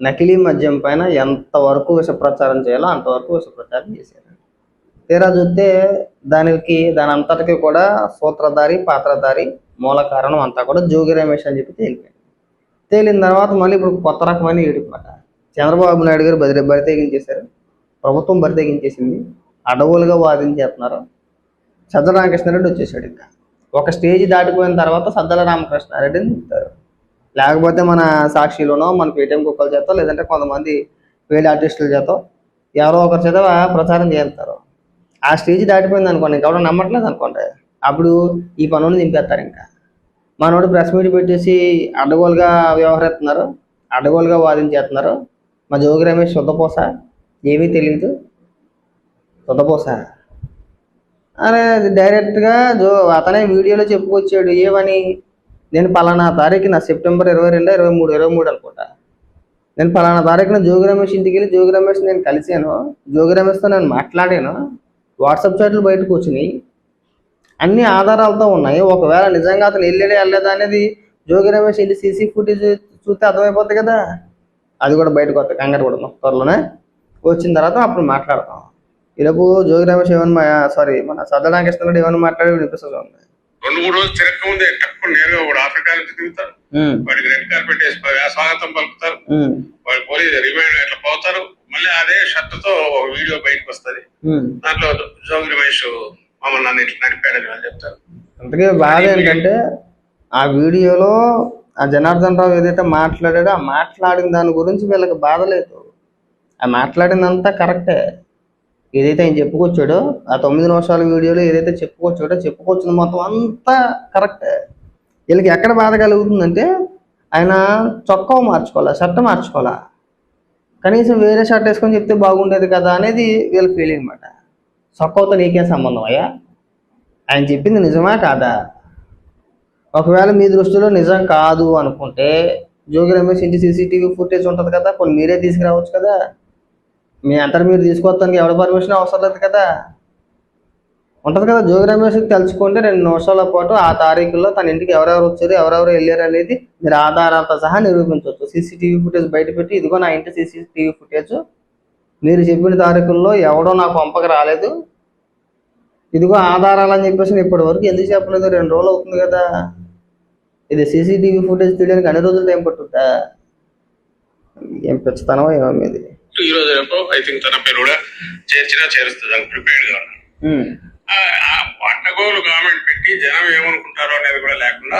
నకిలీ మద్యం పైన ఎంతవరకు విష ప్రచారం చేయాలో అంతవరకు విష ప్రచారం చేశారు. తీరా చూస్తే దానికి దాని అంతటికి కూడా సూత్రధారి పాత్రధారి మూల కారణం అంతా కూడా జోగి రమేష్ అని చెప్పి తేలిపోయింది. తేలిన తర్వాత మళ్ళీ ఇప్పుడు కొత్త రకమైన ఏడుపట చంద్రబాబు నాయుడు గారు బరి బరితెగించేశారు. ప్రభుత్వం బరితెగించేసింది. అడవులుగా వాదించేస్తున్నారు. సజ్జల రామకృష్ణారెడ్డి వచ్చేసాడు ఇంకా. ఒక స్టేజ్ దాటిపోయిన తర్వాత సజ్జల రామకృష్ణారెడ్డిని చెప్తారు లేకపోతే మన సాక్షిలోనో మన పేటీఎం కుక్కల చేత లేదంటే కొంతమంది వేడి ఆర్టిస్టుల చేత ఎవరో ఒకరి చేత ప్రచారం చేస్తారు. ఆ స్టేజ్ దాటిపోయింది అనుకోండి ఇంకెవరో నమ్మట్లేదు అనుకోండి అప్పుడు ఈ పనులు దింపేస్తారు ఇంకా. మనోడు ప్రెస్ మీట్ పెట్టేసి అడ్డగోలుగా వ్యవహరిస్తున్నారు అడ్డగోలుగా వాదించేస్తున్నారు. మా జోగి రమేష్ శుద్ధపోస ఏమీ తెలియదు శుద్ధపోస అరే డైరెక్ట్గా జో అతనే వీడియోలో చెప్పుకొచ్చాడు ఏమని? నేను పలానా తారీఖున సెప్టెంబర్ ఇరవై రెండు ఇరవై మూడు ఇరవై మూడు అనుకుంటా. నేను పలానా తారీఖున జోగి రమేష్ ఇంటికి వెళ్ళి జోగి రమేష్ నేను కలిశాను. జోగి రమేష్తో నేను మాట్లాడాను. వాట్సాప్ చాట్లు బయటకు వచ్చినాయి. అన్ని ఆధారాలతో ఉన్నాయి. ఒకవేళ నిజంగా అతను వెళ్ళాడే వెళ్ళలేదా అనేది జోగి రమేష్ వెళ్ళి సీసీ ఫుటేజ్ చూస్తే అర్థమైపోద్ది కదా. అది కూడా బయటకు వస్తుంది కంగారు కూడా త్వరలోనే. వచ్చిన తర్వాత అప్పుడు మాట్లాడతాం. ఈలోపు జోగి రమేష్ ఏమన్నా సారీ మన సజ్జనాకృష్ణ కూడా ఏమన్నా మాట్లాడి వినిపిస్తుంది ఉంది రెండు మూడు రోజులు తిరగక ముందే టక్కుని నేరుగా వాడు ఆఫ్రికా నుంచి తిరుగుతారు. వాడికి రెడ్ కార్పెట్ వేసి స్వాగతం పలుకుతారు. వాడు పోలీసు రిమైండ్ ఇట్లా పోతారు. మళ్ళీ అదే షర్ట్తో ఒక వీడియో బయటకు వస్తది. దాంట్లో జోగి రమేష్ మమ్మల్ని నన్ను ఇట్లా నడిపాడని వాళ్ళు చెప్తారు. అందుకే బాధ ఏంటంటే ఆ వీడియోలో ఆ జనార్దన్ రావు ఏదైతే మాట్లాడాడో ఆ మాట్లాడిన దాని గురించి వీళ్ళకి బాధ లేదు. ఆ మాట్లాడిందంతా కరెక్టే. ఏదైతే ఆయన చెప్పుకొచ్చాడో ఆ తొమ్మిది నిమిషాల వీడియోలో ఏదైతే చెప్పుకొచ్చాడో చెప్పుకొచ్చిన మొత్తం అంతా కరెక్ట్ వీళ్ళకి ఎక్కడ బాధ కలుగుతుందంటే ఆయన చొక్కా మార్చుకోవాలా షర్ట్ మార్చుకోవాలా? కనీసం వేరే షర్ట్ వేసుకొని చెప్తే బాగుండేది కదా అనేది వీళ్ళ ఫీలింగ్ అనమాట చొక్కాతో నీకేం సంబంధం అయ్యా? ఆయన చెప్పింది నిజమా కాదా? ఒకవేళ మీ దృష్టిలో నిజం కాదు అనుకుంటే జోగి రమేష్ ఇంటి సీసీటీవీ ఫుటేజ్ ఉంటుంది కదా కొన్ని మీరే తీసుకురావచ్చు కదా? మీ అంతా మీరు తీసుకొస్తానికి ఎవరి పర్మిషన్ అవసరం లేదు కదా? ఉంటుంది కదా జోగి రమేష్కి తెలుసుకుంటే రెండు నిమిషాల పాటు ఆ తారీఖుల్లో తన ఇంటికి ఎవరెవరు వచ్చారు ఎవరెవరు వెళ్ళారు అనేది మీరు ఆధారాలతో సహా నిరూపించవచ్చు. సీసీటీవీ ఫుటేజ్ బయట పెట్టి ఇదిగో నా ఇంటి సీసీటీవీ ఫుటేజ్ మీరు చెప్పిన తారీఖుల్లో ఎవడో నాకు పంపక రాలేదు. ఇదిగో ఆధారాలు అని చెప్పేసి ఇప్పటి వరకు ఎందుకు చెప్పలేదు? రెండు రోజులు అవుతుంది కదా. ఇది సీసీటీవీ ఫుటేజ్ తీయడానికి అన్ని రోజులు టైం పట్టుద్దా? ఏం పెంచుతానో ఏమో మీది. ఈ రోజు రేపు ఐ థింక్ తన పేరు కూడా చేర్చినా చేరుస్తుంది దానికి ప్రిపేర్డ్గా అడ్డగోలు గవర్నమెంట్ పెట్టి జనం ఏమనుకుంటారో అనేది కూడా లేకుండా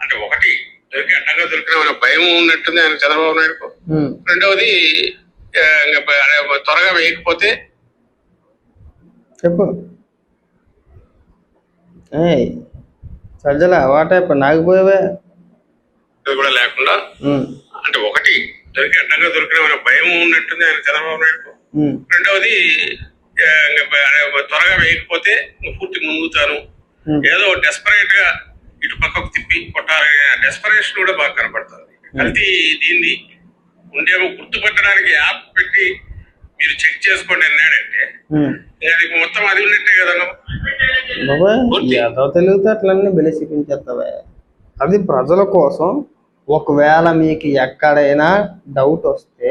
అంటే ఒకటి దొరికి అడ్డంగా దొరికిన భయం ఉన్నట్టుంది ఆయన చంద్రబాబు నాయుడుకు. రెండవది త్వరగా వేయకపోతే చెప్పు. సజ్జల వాట ఇప్పుడు నాగిపోయావే. కూడా లేకుండా అంటే ఒకటి దొరికి అడ్డంగా దొరికిన భయం ఉన్నట్టుంది ఆయన చంద్రబాబు నాయుడుకు ఉమ్, రెండవది త్వరగా వేయకపోతే పూర్తి మునుగుతాను. ఏదో డెస్పరేట్గా ఇటు పక్కకు తిప్పి కొట్టాలి. డెస్పరేషన్ కూడా బాగా కనపడుతుంది. కల్తీ దీన్ని ఉండేమో గుర్తుపట్టడానికి యాప్ పెట్టి మీరు చెక్ చేసుకోండి అన్నాడంటే. ఇంకా మొత్తం అది ఉన్నట్టే కదా తెలివితే అట్లన్నీ బెలిసిపించేస్తావే అది ప్రజల కోసం ఒకవేళ మీకు ఎక్కడైనా డౌట్ వస్తే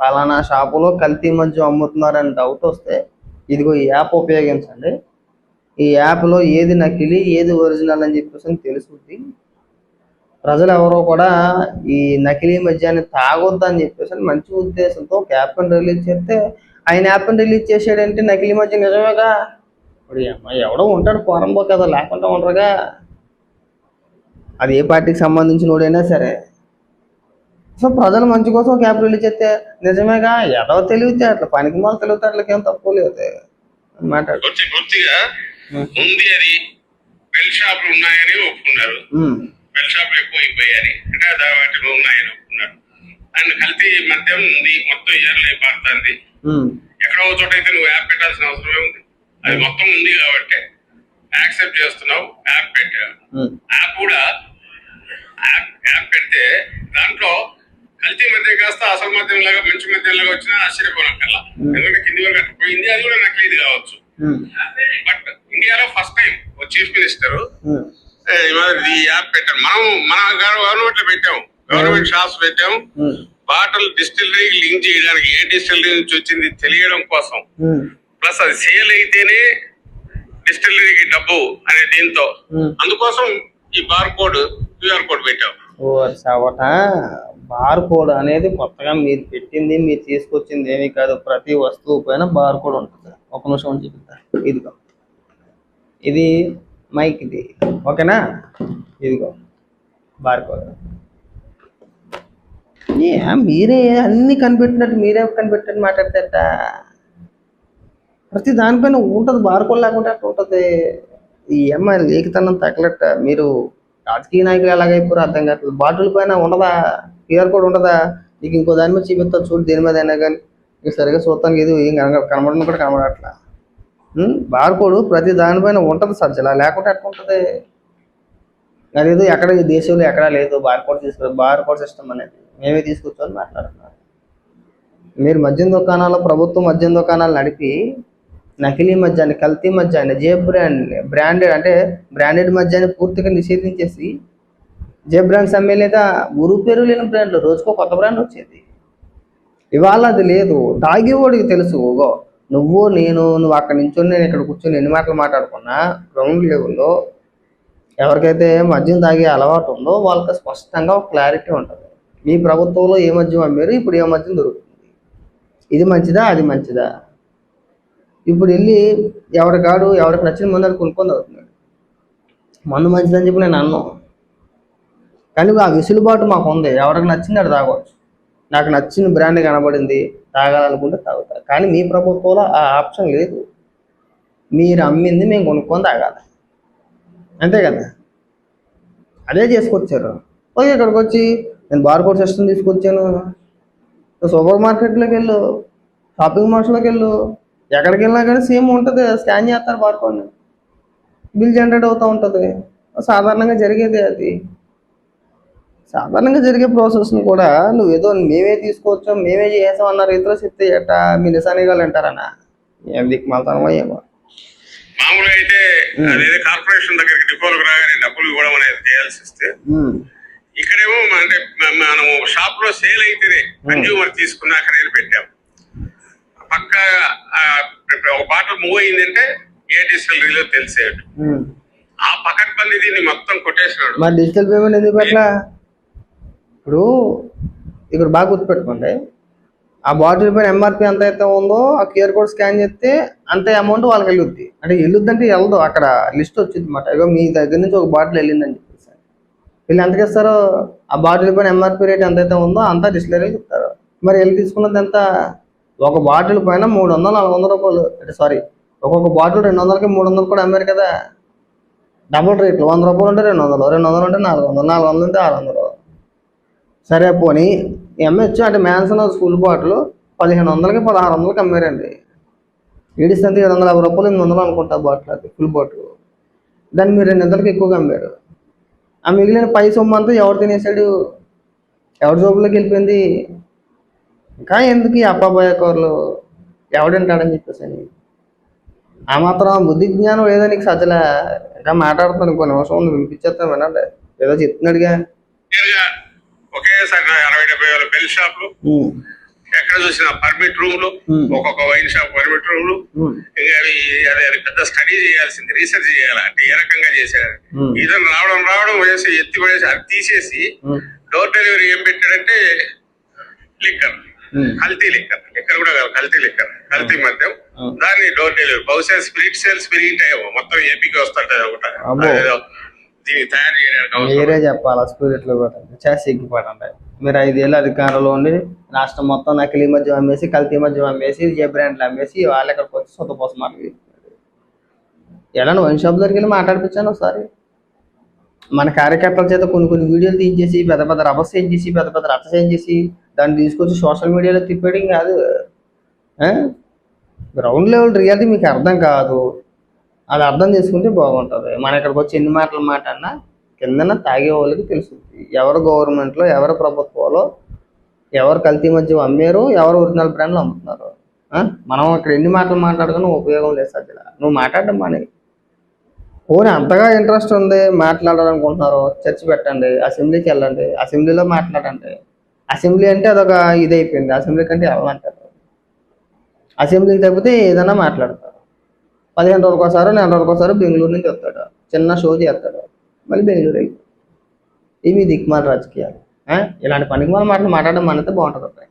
పలానా షాపులో కల్తీ మద్యం అమ్ముతున్నారని డౌట్ వస్తే ఇదిగో ఈ యాప్ ఉపయోగించండి. ఈ యాప్లో ఏది నకిలీ ఏది ఒరిజినల్ అని చెప్పేసి తెలుసుద్ది. ప్రజలు ఎవరో కూడా ఈ నకిలీ మద్యాన్ని తాగొద్దని చెప్పేసి మంచి ఉద్దేశంతో ఒక యాప్ని రిలీజ్ చేస్తే ఆయన యాప్ని రిలీజ్ చేసాడంటే నకిలీ మద్యం నిజమేగా? ఇప్పుడు ఎవడో ఉంటాడు పోరంబో కదా లేకుండా ఉండరుగా. అది ఏ పార్టీకి సంబంధించిన వాడైనా సరే. సో ప్రజల మంచి కోసం ఒక యాప్ రిలీజ్ చేస్తే నిజమేగా? ఏదో తెలివితే అట్లా పనికి మాల తెలివితే అట్లకి ఏం తక్కువ లేదు మాట్లాడు. ఉంది అది. బెల్ షాపులు ఉన్నాయని ఒప్పుకున్నారు. బెల్ షాపులు ఎక్కువ అయిపోయాయని అంటే ఉన్నాయని ఒప్పుకున్నారు. అండ్ కల్తీ మద్యం ఉంది. మొత్తం ఇయర్లు అయిపోతుంది. ఎక్కడో ఒక చోట అయితే నువ్వు యాప్ పెట్టాల్సిన అవసరమే ఉంది. అది మొత్తం ఉంది కాబట్టి యాక్సెప్ట్ చేస్తున్నావు. యాప్ పెట్టావు. యాప్ కూడా యాప్ యాప్ పెడితే దాంట్లో కల్తీ మధ్య కాస్త అసలు మద్యం లాగా మంచి మద్యం లాగా వచ్చినా ఆశ్చర్యపోనక్కర్లా ఎందుకంటే కింది వరకు అట్లా పోయింది అది కూడా నకిలీది కావచ్చు. ఉమ్, బట్ ఇండియాలో ఫస్ట్ టైం ఒక చీఫ్ మినిస్టర్ ఈ యాప్ పెట్టారు. మనం మన గవర్నమెంట్లో పెట్టాము. గవర్నమెంట్ షాప్స్ పెట్టాము. ఉమ్, బాటిల్ డిస్టిలరీకి లింక్ చేయడానికి ఏ డిస్టిలరీ నుంచి వచ్చింది తెలియడం కోసం. ప్లస్ అది సేల్ అయితేనే డిస్టిలరీకి డబ్బు అనే దీంతో. అందుకోసం ఈ బార్ కోడ్ క్యూఆర్ కోడ్ పెట్టాం ఓ చవట బార్ కోడ్ అనేది కొత్తగా మీరు పెట్టింది మీరు తీసుకొచ్చింది ఏమీ కాదు. ప్రతి వస్తువు పైన బార్ కోడ్ ఉంటుంది. ఒక నిమిషం చెప్తా. ఇదిగో. ఇది మైక్ ఇది. ఓకేనా? ఇదిగో. Bar code. ఏ మీరే అన్ని కనిపెట్టినట్టు మీరే కనిపెట్టినట్టు మాట్లాడతారట. ప్రతి దానిపైన ఉంటుంది బార్ కోడ్ లేకుండా ఉంటుంది. ఈ ఏమ్మా లేఖతనం తగలట మీరు రాజకీయ నాయకులు ఎలాగైపోయారో అర్థం కావట్లేదు. బాటిల్ పైన ఉండదా? క్యూఆర్ కోడ్ ఉండదా? నీకు ఇంకో దాని మీద చూపిస్తా చూడు దేని మీద అయినా కానీ నీకు సరిగా చూస్తాను ఇది ఏం కనగ కనబడడం కూడా కనబడట్లా. బార్ కోడ్ ప్రతి దానిపైన ఉంటుంది సజ్జల లేకుంటే ఎట్లుంటుంది అదేదో ఎక్కడ ఈ దేశంలో ఎక్కడా లేదు బార్ కోడ్ తీసుకురా బార్ కోడ్ సిస్టమ్ అనేది. మేమే తీసుకొచ్చామని మాట్లాడుతున్నారు మీరు మద్యం దుకాణాలు ప్రభుత్వం మద్యం దుకాణాలు నడిపి నకిలీ మద్యాన్ని కల్తీ మద్యాన్ని జే బ్రాండ్ బ్రాండెడ్ అంటే బ్రాండెడ్ మద్యాన్ని పూర్తిగా నిషేధించేసి జే బ్రాండ్స్ అమ్మే లేదా ఊరు పేరు లేని బ్రాండ్లు రోజుకో కొత్త బ్రాండ్ వచ్చేది. ఇవాళ అది లేదు. తాగేవాడికి తెలుసు ఓగో నువ్వు నేను నువ్వు అక్కడ నించొని నేను ఇక్కడ కూర్చొని ఎన్ని మాటలు మాట్లాడుకున్నా గ్రౌండ్ లెవెల్లో ఎవరికైతే మద్యం తాగే అలవాటు ఉందో వాళ్ళకి స్పష్టంగా ఒక క్లారిటీ ఉంటుంది. మీ ప్రభుత్వంలో ఏ మద్యం అమ్మారు ఇప్పుడు ఏ మద్యం దొరుకుతుంది? ఇది మంచిదా? అది మంచిదా? ఇప్పుడు వెళ్ళి ఎవరి కాడు ఎవరికి నచ్చిన మందు అది కొనుక్కొని అవుతున్నాడు మందు మంచిదని చెప్పి నేను అన్నాను కానీ ఆ వెసులుబాటు మాకు ఉంది. ఎవరికి నచ్చింది అది తాగవచ్చు నాకు నచ్చిన బ్రాండ్ కనబడింది తాగాలనుకుంటే తాగుతా. కానీ మీ ప్రభుత్వంలో ఆ ఆప్షన్ లేదు. మీరు అమ్మింది మేము కొనుక్కొని తాగాలి. అంతే కదా? అదే చేసుకొచ్చారు. ఓకే ఇక్కడికి వచ్చి నేను బార్కోడ్ సిస్టమ్ తీసుకొచ్చాను. సూపర్ మార్కెట్లోకి వెళ్ళు షాపింగ్ మాల్స్లోకి వెళ్ళు. ఎక్కడికి వెళ్ళినా కానీ సేమ్ ఉంటుంది. స్కాన్ చేస్తారు బార్కోడ్ని. బిల్ జనరేట్ అవుతూ ఉంటుంది. సాధారణంగా జరిగేదే అది. సాధారణంగా జరిగే ప్రాసెస్ని కూడా నువ్వు ఏదో మేమే తీసుకోవచ్చాం మేమే చేసాం అన్న రీతిలో చెప్తే ఎట్టా మీ నిశానిగాలు అంటారన్నా? ఏం దిక్కుమాలతానమో ఏమో. మామూలుగా అయితే అదేదో కార్పొరేషన్ దగ్గరికి డిపోలకు రాగానే డబ్బులు ఇవ్వడం అనేది చేయాల్సి వస్తే ఇక్కడేమో అంటే మనం షాప్లో సేల్ అయితేనే కన్జ్యూమర్ తీసుకున్నాక నేను పెట్టాం పక్క ఒక బాటిల్ మూవ్ అయిందంటే ఏ డిస్టిలరీలో తెలిసేటు ఉమ్. ఆ పక్కన పని దీన్ని మొత్తం కొట్టేసినాడు. మరి డిజిటల్ పేమెంట్ ఎందుకు పెట్టలా? ఇప్పుడు ఇక్కడ బాగా గుర్తుపెట్టుకోండి. ఆ బాటిల్ పైన ఎంఆర్పి ఎంత అయితే ఉందో ఆ క్యూఆర్ కోడ్ స్కాన్ చేస్తే అంతే అమౌంట్ వాళ్ళకి వెళ్ళుద్ది. అంటే వెళ్ళుద్ది అంటే వెళ్ళదు. అక్కడ లిస్ట్ వచ్చింది అనమాట ఇగో మీ దగ్గర నుంచి ఒక బాటిల్ వెళ్ళిందని చెప్పేసి. వీళ్ళు ఎంతకి ఇస్తారో? ఆ బాటిల్ పైన ఎంఆర్పి రేట్ ఎంత అయితే ఉందో అంతా డిస్ప్లేలో చెప్తారు. మరి వెళ్ళి తీసుకున్నది ఎంత? ఒక బాటిల్ పైన మూడు వందలు నాలుగు వందల రూపాయలు. అంటే సారీ ఒక్కొక్క బాటిల్ రెండు వందలకి మూడు వందలు కూడా అమ్మారు కదా. డబుల్ రేట్లు వంద రూపాయలు ఉంటే రెండు వందలు రెండు వందలు ఉంటే నాలుగు వందలు నాలుగు వందలు ఉంటే ఆరు వందలు సరే పోనీ ఎంహెచ్ అంటే మ్యాన్సన్ స్కూల్ బాటిల్ పదిహేను వందలకి పదహారు వందలకి అమ్మారండి. ఏడిస్తే ఏడు వందల యాభై రూపాయలు ఎనిమిది వందలు అనుకుంటా బాటిల్ అది ఫుల్ బాటిల్. దాన్ని మీరు రెండు వందలకి ఎక్కువగా అమ్మారు. ఆ మిగిలిన పై సొమ్ము అంతా ఎవరు తినేసాడు ఎవరి జోబులోకి వెళ్ళిపోయింది? ఇంకా ఎందుకు ఈ అప్పాబాయ కూరలు ఎవడంటాడని చెప్పేసి అని. ఆ మాత్రం బుద్ధి జ్ఞానం లేదో నీకు సజ్జల ఇంకా మాట్లాడుతాను కొన్ని నువ్వు వినిపించేస్తాను వినండి. ఏదో చెప్తున్నాడుగా. ఒకేసారి అరవై డెబ్బై వేల బెల్ షాపులు. ఉమ్, ఎక్కడ చూసినా పర్మిట్ రూమ్లు. ఒక్కొక్క వైన్ షాప్ పర్మిట్ రూమ్లు. అవి అది అది పెద్ద స్టడీ చేయాల్సింది రీసెర్చ్ చేయాలి? అంటే ఏ రకంగా చేశారు. ఇతను రావడం రావడం వేసి ఎత్తి పడేసి అది తీసేసి డోర్ డెలివరీ ఏం పెట్టాడంటే లిక్కర్. కల్తీ లిక్కర్ లిక్కర్ కూడా కాదు కల్తీ లిక్కర్ కల్తీ మద్యం. దాన్ని డోర్ డెలివరీ. బహుశా స్పిరిట్ సేల్స్ పెరిగితే మొత్తం ఏపీకి వస్తుంటది ఒకటి. దీన్ని తయారు చేయడానికి మీరే చెప్పాలి స్పిరిట్లో కూడా? చేసి సిగ్గుపడండి. మీరు ఐదేళ్ళు అధికారంలో ఉండి రాష్ట్రం మొత్తం నకిలీ మద్యం అమ్మేసి కల్తీ మద్యం అమ్మేసి ఏ బ్రాండ్లు అమ్మేసి వాళ్ళు ఎక్కడికి వచ్చి సొంత కోసం ఎలా వైన్ షాప్ దగ్గరికి వెళ్ళి మాట్లాడిపించాను ఒకసారి. మన కార్యకర్తల చేత కొన్ని కొన్ని వీడియోలు తీయించేసి పెద్ద పెద్ద రభస్ చేసి పెద్ద పెద్ద రచ్చ చేసి దాన్ని తీసుకొచ్చి సోషల్ మీడియాలో తిప్పేయడం కాదు. గ్రౌండ్ లెవెల్ రియాలిటీ మీకు అర్థం కాదు. అది అర్థం చేసుకుంటే బాగుంటుంది. మన ఇక్కడికి వచ్చి ఎన్ని మాటలు మాట అన్నా కిందన తాగే వాళ్ళకి తెలుస్తుంది. ఎవరు గవర్నమెంట్లో ఎవరు ప్రభుత్వంలో ఎవరు కల్తీ మధ్య అమ్మారు ఎవరు ఒరిజినల్ బ్రాండ్లు అమ్ముతున్నారు. మనం అక్కడ ఎన్ని మాటలు మాట్లాడుకున్నా ఉపయోగం లేదు సజ్జల. నువ్వు మాట్లాడడం మానే పోనీ అంతగా ఇంట్రెస్ట్ ఉంది మాట్లాడాలనుకుంటున్నారు చర్చ పెట్టండి అసెంబ్లీకి వెళ్ళండి అసెంబ్లీలో మాట్లాడండి. అసెంబ్లీ అంటే అదొక ఇది అయిపోయింది అసెంబ్లీ కంటే వెళ్ళమంటారు. అసెంబ్లీకి తగ్గితే ఏదైనా మాట్లాడతారు. పదిహేను రోజులకు ఒకసారి నెల రోజులకు ఒకసారి బెంగళూరు నుంచి వస్తాడు. చిన్న షో చేస్తాడు. మళ్ళీ బెంగళూరు వెళ్ళిపోతాడు ఇవి దిక్మాల రాజకీయాలు? ఇలాంటి పనికి మన మాట్లాడడం మనతో బాగుంటుంది.